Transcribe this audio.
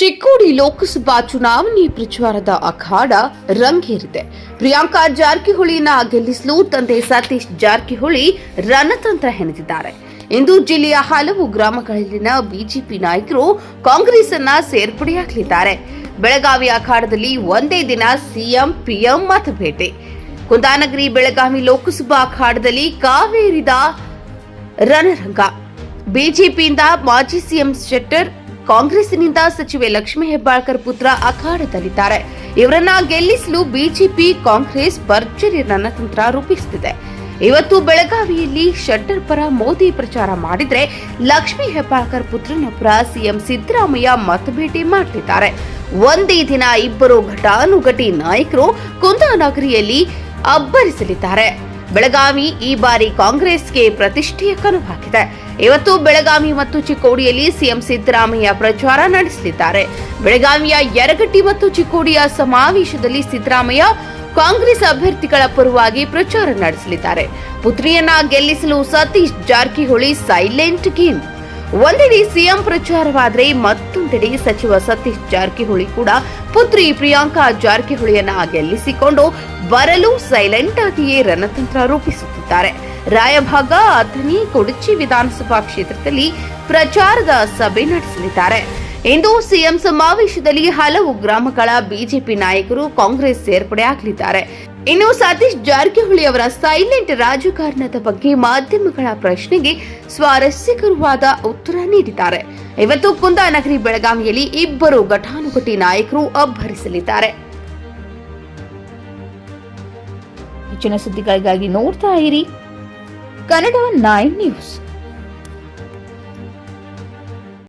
ಚಿಕ್ಕೋಡಿ ಲೋಕಸಭಾ ಚುನಾವಣೆ ಪ್ರಚಾರದ ಅಖಾಡ ರಂಗೇರಿದೆ. ಪ್ರಿಯಾಂಕಾ ಜಾರಕಿಹೊಳಿನ ಗೆಲ್ಲಿಸಲು ತಂದೆ ಸತೀಶ್ ಜಾರಕಿಹೊಳಿ ರಣತಂತ್ರ ಹೆಣೆದಿದ್ದಾರೆ. ಇಂದು ಜಿಲ್ಲೆಯ ಹಲವು ಗ್ರಾಮಗಳಲ್ಲಿನ ಬಿಜೆಪಿ ನಾಯಕರು ಕಾಂಗ್ರೆಸ್ ಅನ್ನ ಸೇರ್ಪಡೆಯಾಗಲಿದ್ದಾರೆ. ಬೆಳಗಾವಿ ಅಖಾಡದಲ್ಲಿ ಒಂದೇ ದಿನ ಸಿಎಂ, ಪಿಎಂ ಮತಭೇಟೆ. ಕುಂದಾನಗರಿ, ಬೆಳಗಾವಿ ಲೋಕಸಭಾ ಅಖಾಡದಲ್ಲಿ ಕಾವೇರಿದ ರಣರಂಗ. ಬಿಜೆಪಿಯಿಂದ ಮಾಜಿ ಸಿಎಂ ಶೆಟ್ಟರ್ ಕಾಂಗ್ರೆಸ್ನಿಂದ ಸಚಿವೆ ಲಕ್ಷ್ಮೀ ಹೆಬ್ಬಾಳ್ಕರ್ ಪುತ್ರ ಅಖಾಡದಲ್ಲಿದ್ದಾರೆ. ಇವರನ್ನ ಗೆಲ್ಲಿಸಲು ಬಿಜೆಪಿ, ಕಾಂಗ್ರೆಸ್ ಭರ್ಜರಿ ರಣತಂತ್ರ ರೂಪಿಸುತ್ತಿದೆ. ಇವತ್ತು ಬೆಳಗಾವಿಯಲ್ಲಿ ಶೆಟ್ಟರ್ ಪರ ಮೋದಿ ಪ್ರಚಾರ ಮಾಡಿದ್ರೆ ಲಕ್ಷ್ಮೀ ಹೆಬ್ಬಾಳ್ಕರ್ ಪುತ್ರನ ಪರ ಸಿಎಂ ಸಿದ್ದರಾಮಯ್ಯ ಮತಭೇಟಿ ಮಾಡ್ತಿದ್ದಾರೆ. ಒಂದೇ ದಿನ ಇಬ್ಬರು ಘಟಾನುಘಟಿ ನಾಯಕರು ಕುಂದಾನಗರಿಯಲ್ಲಿ ಅಬ್ಬರಿಸಲಿದ್ದಾರೆ. ಬೆಳಗಾವಿ ಈ ಬಾರಿ ಕಾಂಗ್ರೆಸ್ಗೆ ಪ್ರತಿಷ್ಠೆಯ ಕನವಾಗಿದೆ ಇವತ್ತು ಬೆಳಗಾವಿ ಮತ್ತು ಚಿಕ್ಕೋಡಿಯಲ್ಲಿ ಸಿಎಂ ಸಿದ್ದರಾಮಯ್ಯ ಪ್ರಚಾರ ನಡೆಸಲಿದ್ದಾರೆ. ಬೆಳಗಾವಿಯ ಯರಗಟ್ಟಿ ಮತ್ತು ಚಿಕ್ಕೋಡಿಯ ಸಮಾವೇಶದಲ್ಲಿ ಸಿದ್ದರಾಮಯ್ಯ ಕಾಂಗ್ರೆಸ್ ಅಭ್ಯರ್ಥಿಗಳ ಪರವಾಗಿ ಪ್ರಚಾರ ನಡೆಸಲಿದ್ದಾರೆ. ಪುತ್ರಿಯನ್ನ ಗೆಲ್ಲಿಸಲು ಸತೀಶ್ ಜಾರಕಿಹೊಳಿ ಸೈಲೆಂಟ್ ಗೇಮ್. ಒಂದೆಡೆ ಸಿಎಂ ಪ್ರಚಾರವಾದರೆ ಮತ್ತೊಂದೆಡೆ ಸಚಿವ ಸತೀಶ್ ಜಾರಕಿಹೊಳಿ ಕೂಡ ಪುತ್ರಿ ಪ್ರಿಯಾಂಕಾ ಜಾರಕಿಹೊಳಿಯನ್ನ ಗೆಲ್ಲಿಸಿಕೊಂಡು ಬರಲು ಸೈಲೆಂಟ್ ಆಗಿಯೇ ರಣತಂತ್ರ ರೂಪಿಸುತ್ತಿದ್ದಾರೆ. ರಾಯಭಾಗ ಅಥಣಿ, ಕೊಡಚಿ ವಿಧಾನಸಭಾ ಕ್ಷೇತ್ರದಲ್ಲಿ ಪ್ರಚಾರದ ಸಭೆ ನಡೆಸಲಿದ್ದಾರೆ. ಇಂದು ಸಿಎಂ ಸಮಾವೇಶದಲ್ಲಿ ಹಲವು ಗ್ರಾಮಗಳ ಬಿಜೆಪಿ ನಾಯಕರು ಕಾಂಗ್ರೆಸ್ ಸೇರ್ಪಡೆಯಾಗಲಿದ್ದಾರೆ ಇನ್ನು ಸತೀಶ್ ಜಾರಕಿಹೊಳಿ ಅವರ ಸೈಲೆಂಟ್ ರಾಜಕಾರಣದ ಬಗ್ಗೆ ಮಾಧ್ಯಮಗಳ ಪ್ರಶ್ನೆಗೆ ಸ್ವಾರಸ್ಯಕರವಾದ ಉತ್ತರ ನೀಡಿದ್ದಾರೆ. ಇವತ್ತು ಕುಂದಾನಗರಿ ಬೆಳಗಾವಿಯಲ್ಲಿ ಇಬ್ಬರು ಘಟಾನುಘಟಿ ನಾಯಕರು ಅಬ್ಬರಿಸಲಿದ್ದಾರೆ. ಹೆಚ್ಚಿನ ಸುದ್ದಿಗಳಿಗಾಗಿ ನೋಡ್ತಾ ಇರಿ. Kannada nine news.